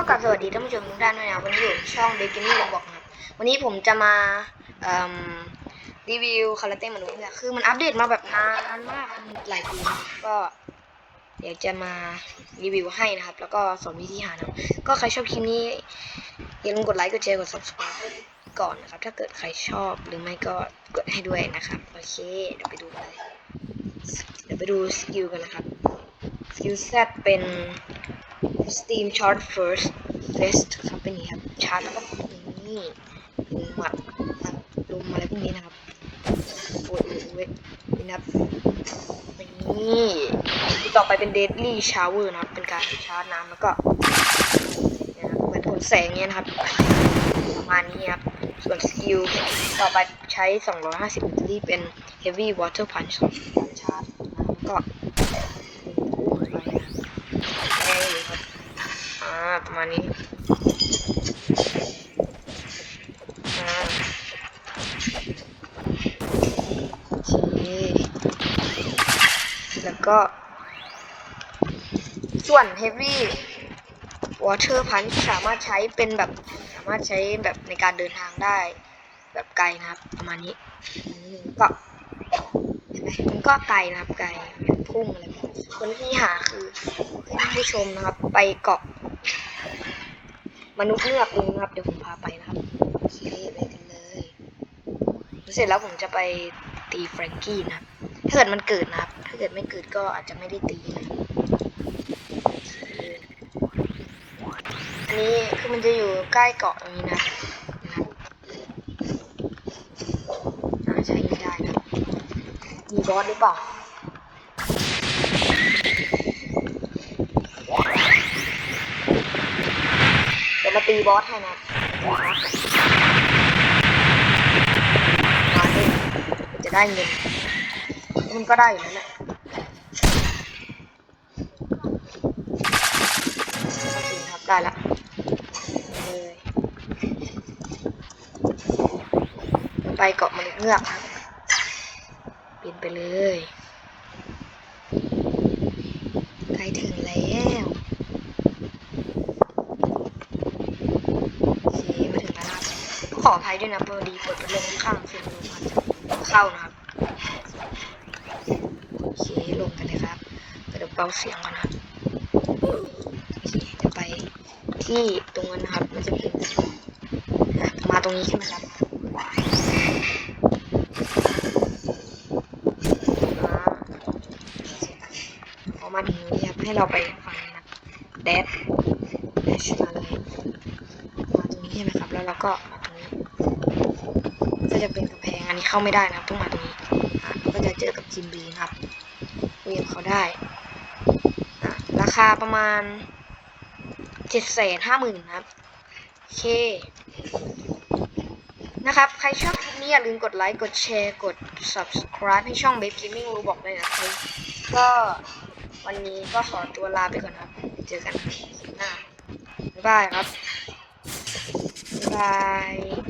ก็กลับสวัสดีท่านผู้ชมทุกท่านด้วยนะครับวันนี้อยู่ช่องเบเกอรี่บอกนะครับวันนี้ผมจะมาเอิ่มรีวิวคาราเต้มนุษย์เนี่ยคือมันอัปเดตมาแบบนานมากหลายปีก็เดี๋ยวจะมารีวิวให้นะครับ แล้วก็สอนวิธีหานะก็ใครชอบคลิปนี้อย่าลืมกดไลค์กดแชร์กด subscribe ก่อนนะครับ ถ้าเกิดใครชอบหรือไม่ก็กดให้ด้วยนะครับโอเคเดี๋ยวไปดูกันเลยเดี๋ยวไปดูสกิลกันนะครับสกิลแซเป็น Steam Short First Fest ครับเป็นนี้ครับชาร์จแล้วก็นี่หมัดหมัดลมอะไรพวกนี้นะครับโอ้ยโอ้ยนี่นะครับนี่ที่ต่อไปเป็น Deadly Shower นะครับ เป็นการชาร์จน้ำแล้วก็เหมือนผลแสงเงี้ยนะครับประมาณนี้ครับส่วนสกิลต่อไปใช้ 250มิลลิเป็น Heavy Water Punch ชาร์จน้ำแล้วก็ อ่าประมาณนี้อ่าโอเคแล้วก็ ส่วน heavy water punch สามารถใช้เป็นแบบสามารถใช้แบบในการเดินทางได้ แบบไกลนะครับประมาณนี้ก็เห็นไหมมันก็ไกลนะครับไกลแบบพุ่งอะไรแบบนี้คนที่หาคือท่านผู้ชมนะครับ ไปเกาะ มนุษย์เงือกลุงนะครับเดี๋ยวผมพาไปนะครับโอเคไปกันเลยเสร็จแล้วผมจะไปตีแฟรงกี้นะครับถ้าเกิดมันเกิดนะครับ ถ้าเกิดไม่เกิดก็อาจจะไม่ได้ตีนะอันนี้คือมันจะอยู่ใกล้เกาะตรงนี้นะนะใช้ไม่ได้นะมีบอสหรือเปล่า เดี๋ยวมา ตีบอสให้นะนมาดิจะได้เงินมันก็ได้อยู่แล้วแหละโอเคครับได้ละเลยไปเกาะมนุษย์เงือกครับบินไปเลยใกล้ถึงแล้ว โอเคมาถึงแล้วนะครับข ออภัยด้วยนะพอดีเปิดลมข้างเสียงมอาจจะเข้านะครับโอเคลงกันเลยครับเดี๋ยวเบาเสียงก่อนนะครับจะไปที่ตรงนั้นนะครับ มันจะเป็นมาตรงนี้ใช่ไหมครับมาถึงนี้ครับให้เราไปฟังนะแดดแดชมาเลยมาตรงนี้ใช่ไหมครับ แล้วเราก็มา ก็จะเป็นกำแพงอันนี้เข้าไม่ได้นะครับต้องมาตรงนี้อะก็จะเจอกับจิมบีนะครับคุยกับเขาได้อะราคาประมาณเจ็ดแสนห้าหมื่นครับโอเคนะครับ ใครชอบคลิปนี้อย่าลืมกดไลค์ กดแชร์ กด subscribe ให้ช่อง Babe Gaming รู้บอกเลยนะครับก็วันนี้ก็ขอตัวลาไปก่อนครับ เจอกันคลิปหน้า บ๊ายบายครับ bye.